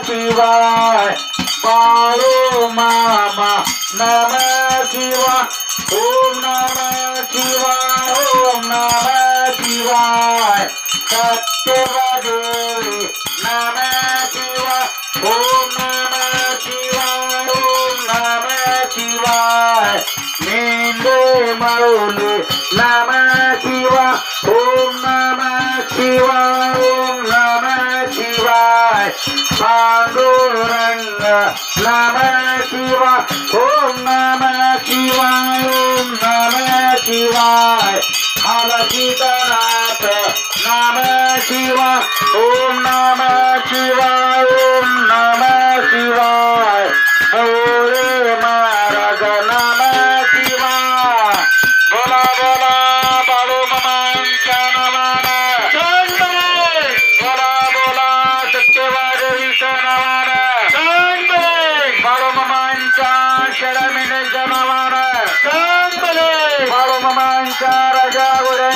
Shiva, Paru Mama, Namah Shiva, Om Namah Shiva, Om Namah Shiva, Satya Vadevi, Namah Shiva, Om Namah Shiva, Om Namah Shiva, Nindu Maruli, Namah Shiva, Om Panduranga Namah Shiva Om Namah Shiva Om Namah Shiva Halakita Nata Namah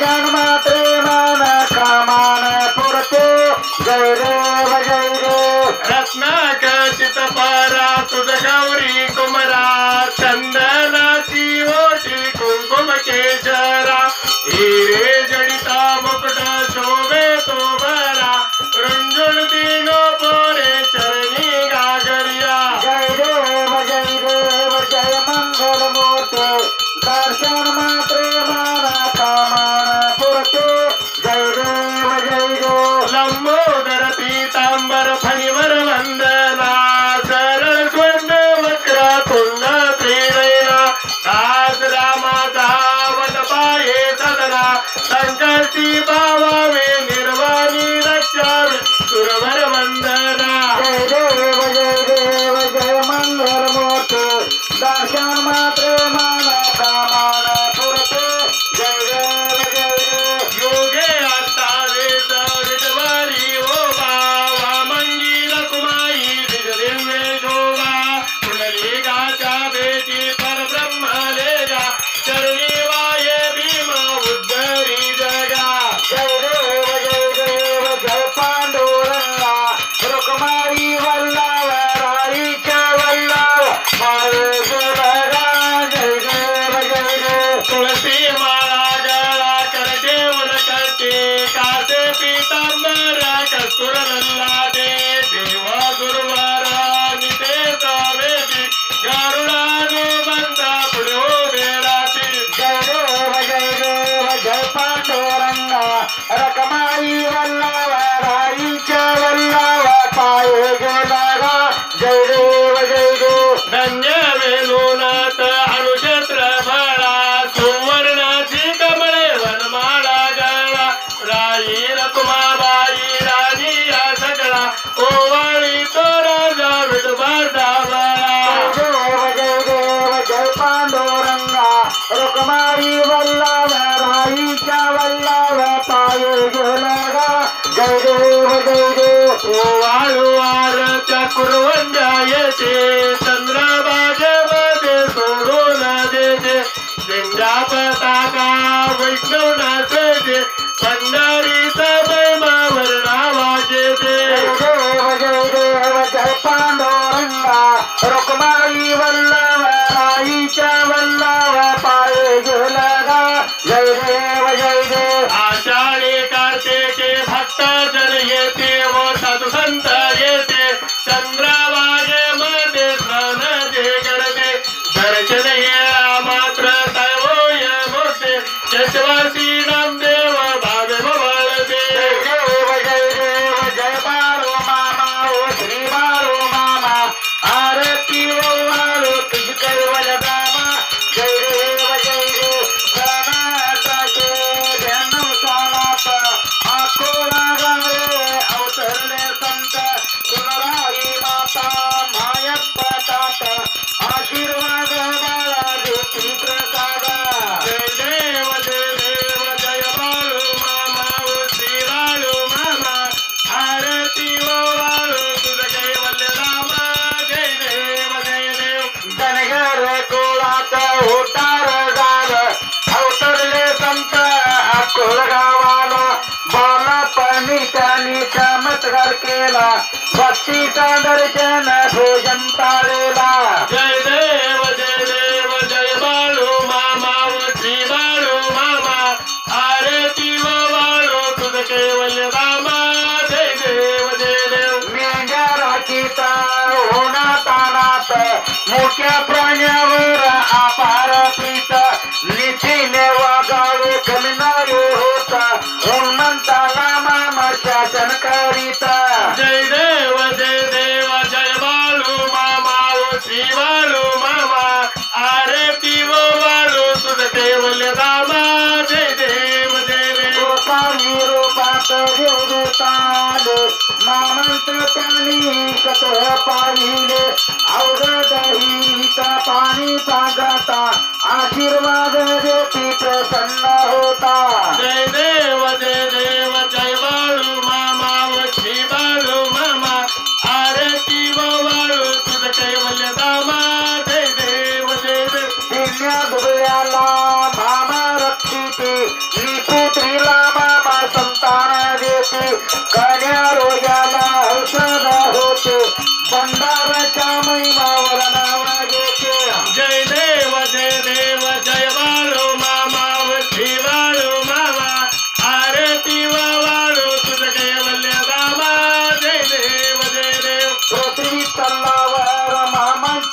जन्म प्रेम शा मा जोगलागा गौरव गौरव वाळवारच्या कुरवंड्या येते चंद्राबाजमध्ये सोडून देते झेंडा उतार झालं अवतरले संत अकोल गावाला बालपणी त्यांनी चमत्कार केला. भक्तीचा दर्शन भोजन पाळेला त्यांनी कत पाहिले अवघड हिरीचा पाणी पाजाता आशीर्वाद देत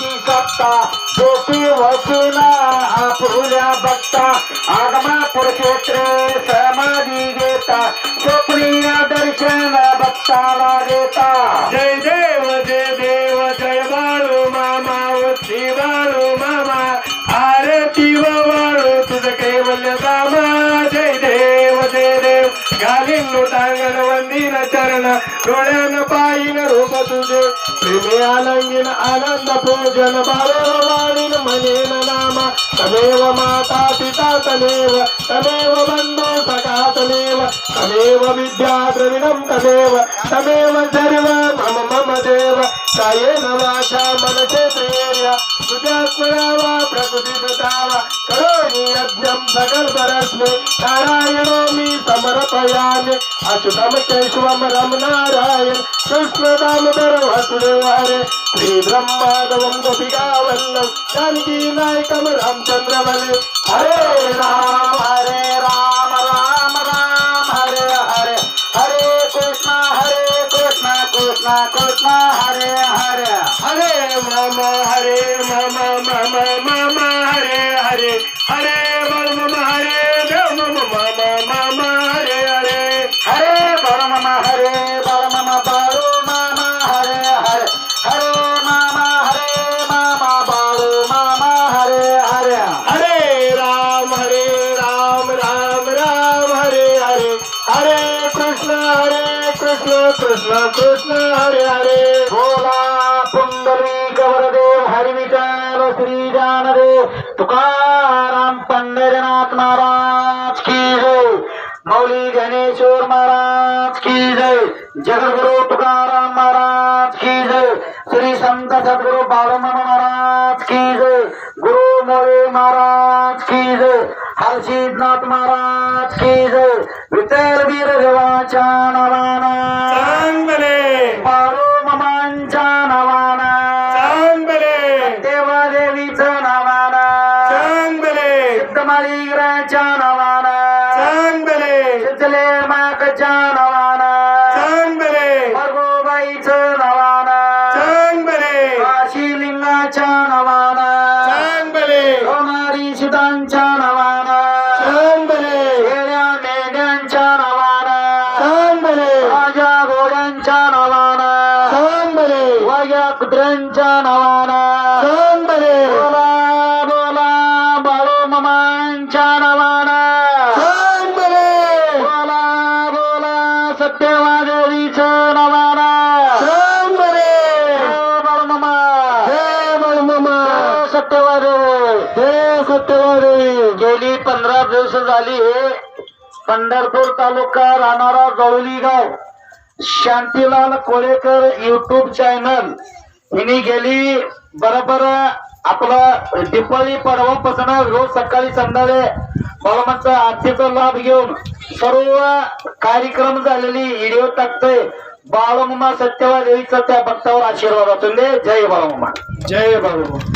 मामांची सत्ता सोपी वसुना आपुल्या बघता आगमापूर क्षेत्रे समाधी घेता स्वप्नीय दर्शन भक्ताला देता. जय जय! ಪೂಜನ ಡೊಳೆನ ಬಾಯಿನ ರೂಪ ತುಜೆ ಪ್ರೇಮೆ ಆಲಂಗಿನ ಆನಂದ ಪೂಜನ ಭಾವೇವ ಮಾಡಿನ ಮನೇನ ನಾಮ ತಮೇವ ಮಾತಾ ಪಿತಾ ತಮೇವ ತಮೇವ ಬಂಧು ಸಖಾ ತಮೇವ ತಮೇವ ವಿದ್ಯಾ ದ್ರವಿಣಂ ತಮೇವ ತಮೇವ ಸರ್ವ ಮಮ ಮಮ ದೇವ देव कायेन मनसे प्रेर्य तुझ्या स्मरावा प्रकृतीदावा करोमि यज्ञं सकल परस्मे नारायणो मी समर्पयामि अच्युतम केशवम रम नारायण कृष्ण दामोदर श्री ब्रह्मादवं गोपिका वल्लभ जानकी नायकम रामचंद्र बले हरे राम हरे राम राम राम हरे हरे हरे कृष्णा हरे कृष्णा कृष्णा कृष्णा। మామా హరే హరే హరే బలమమ హరే బలమమ బాలు మామా హరే హరే హరే మామా హరే మామా బాలు మామా హరే హరే హరే రామ హరే రామ రామ రామ హరే హరే హరే కృష్ణ హరే కృష్ణ కృష్ణ కృష్ణ హరే హరే భోలా పుండరీక जगद्गुरु तुकाराम महाराज की जय। श्री संत सद्गुरु बाळूमामा महाराज की जय। गुरु मोरे महाराज की जय। हर्षिदनाथ महाराज की जय। विठ्ठल वीर देवाच्या नावाना चांगले बाळू दिवस हे पंढरपूर तालुका राहणारा गवळी गाव. शांतीलाल कोळेकर युट्यूब चॅनल हिने गेली बरोबर आपलं दिपाळी पर्वापासून रोज सकाळी संध्याकाळी बाळमाचा आरतीचा लाभ घेऊन सर्व कार्यक्रम झालेली व्हिडिओ टाकतोय. बाळमुमा सत्यवा देवीचा त्या भक्तावर आशीर्वाद असून दे. जय बाळमुमा. जय बाळमुमा.